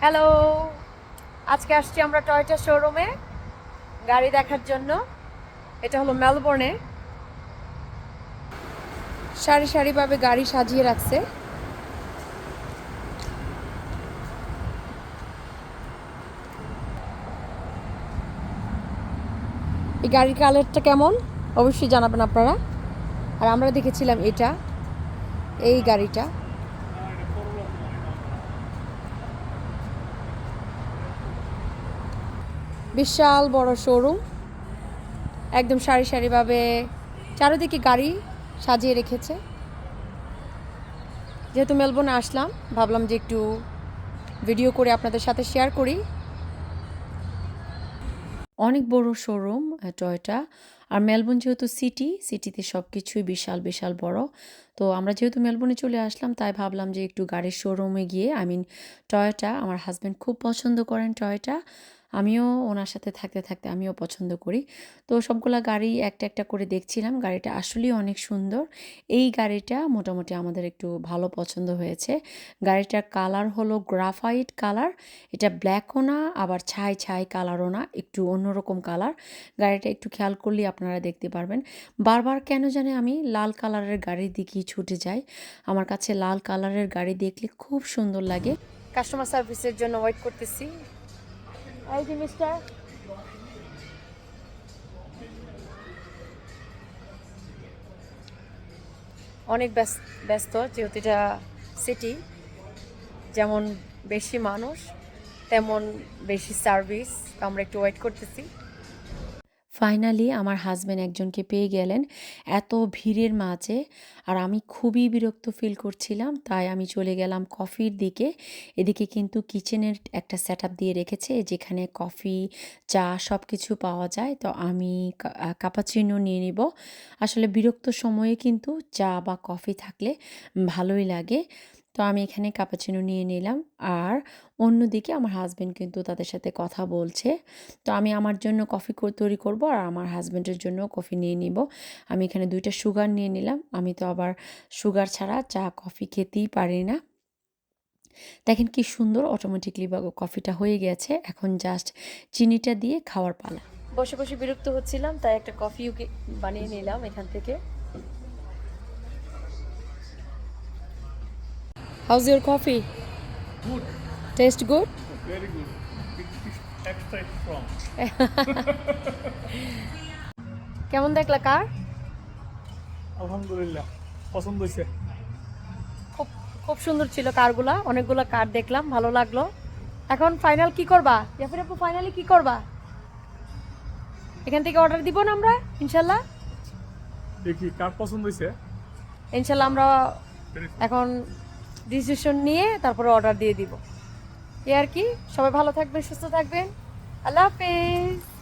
Hello আজকে আসছি আমরা টয়টা শোরুমে গাড়ি দেখার জন্য। এটা হলো মেলবোর্নে সারি সারিভাবে গাড়ি সাজিয়ে রাখছে। এই গাড়ির কালারটা কেমন? অবশ্যই জানাবেন আপনারা। আর আমরা দেখেছিলাম এটা, এই গাড়িটা। বিশাল বড় শোরুম একদম সারি সারিভাবে চারিদিকে গাড়ি সাজিয়ে রেখেছে। যেহেতু মেলবোর্নে আসলাম, ভাবলাম যে একটু ভিডিও করে আপনাদের সাথে শেয়ার করি। অনেক বড় শোরুম টয়টা আর মেলবোর্ন যেহেতু সিটি সিটিতে সব কিছুই বিশাল বিশাল বড়। তো আমরা যেহেতু মেলবোর্নে চলে আসলাম, তাই ভাবলাম যে একটু গাড়ির শোরুমে গিয়ে আই মিন টয়টা আমার হাজব্যান্ড খুব পছন্দ করেন টয়টা আমিও ওনার সাথে থাকতে থাকতে আমিও পছন্দ করি। তো সবগুলা গাড়ি একটা একটা করে দেখছিলাম, গাড়িটা আসলেই অনেক সুন্দর। এই গাড়িটা মোটামুটি আমাদের একটু ভালো পছন্দ হয়েছে। গাড়িটার কালার হলো গ্রাফাইট কালার, এটা ব্ল্যাকও না, আবার ছাই ছাই কালারও না, একটু অন্যরকম কালার। গাড়িটা একটু খেয়াল করলে আপনারা দেখতে পারবেন। বারবার কেন জানে আমি লাল কালারের গাড়ির দিকেই ছুটে যাই। আমার কাছে লাল কালারের গাড়ি দেখলে খুব সুন্দর লাগে। কাস্টমার সার্ভিসের জন্য ওয়েট করতেছি। এই জিনিসটা অনেক ব্যস্ত যেহেতু এটা সিটি যেমন বেশি মানুষ, তেমন বেশি সার্ভিস আমরা একটু ওয়েট করতেছি। ফাইনালি আমার হাজব্যান্ড একজনকে পেয়ে গেলেন। এত ভিড়ের মাঝে আর আমি খুবই বিরক্ত ফিল করছিলাম। তাই আমি চলে গেলাম কফির দিকে। এদিকে কিন্তু কিচেনের একটা সেট দিয়ে রেখেছে, যেখানে কফি চা সব কিছু পাওয়া যায়। তো আমি কাপাচিনো নিয়ে নিব। আসলে বিরক্ত সময়ে কিন্তু চা বা কফি থাকলে ভালোই লাগে। তো আমি এখানে কাপাচিনো নিয়ে নিলাম। আর অন্যদিকে আমার হাজব্যান্ড কিন্তু তাদের সাথে কথা বলছে। তো আমি আমার জন্য কফি তৈরি করব আর আমার হাজব্যান্ডের জন্য কফি নিয়ে নিব। আমি এখানে দুইটা সুগার নিয়ে নিলাম। আমি তো আবার সুগার ছাড়া চা কফি খেতেই পারি না। দেখেন কি সুন্দর অটোমেটিকলি বা কফিটা হয়ে গেছে। এখন জাস্ট চিনিটা দিয়ে খাওয়ার পালা। বসে বসে বিরক্ত হচ্ছিলাম, তাই একটা কফি বানিয়ে নিলাম এখান থেকে। How's your coffee? Good, Taste good? very good. Extra strong. কেমন দেখলা কার আলহামদুলিল্লাহ পছন্দ হয়েছে খুব খুব সুন্দর ছিল কারগুলা অনেকগুলো কার দেখলাম ভালো লাগল এখন ফাইনাল কি করবা জাফর আপু ফাইনালি কি করবা এখান থেকে অর্ডার দিব না আমরা ইনশাল্লাহ দেখি কার পছন্দ হয়েছে ইনশাল্লাহ আমরা এখন ডিসিশন নিয়ে তারপরে অর্ডার দিয়ে দিব। এ আর কি? সবাই ভালো থাকবেন, সুস্থ থাকবেন। আল্লাহ হাফেজ।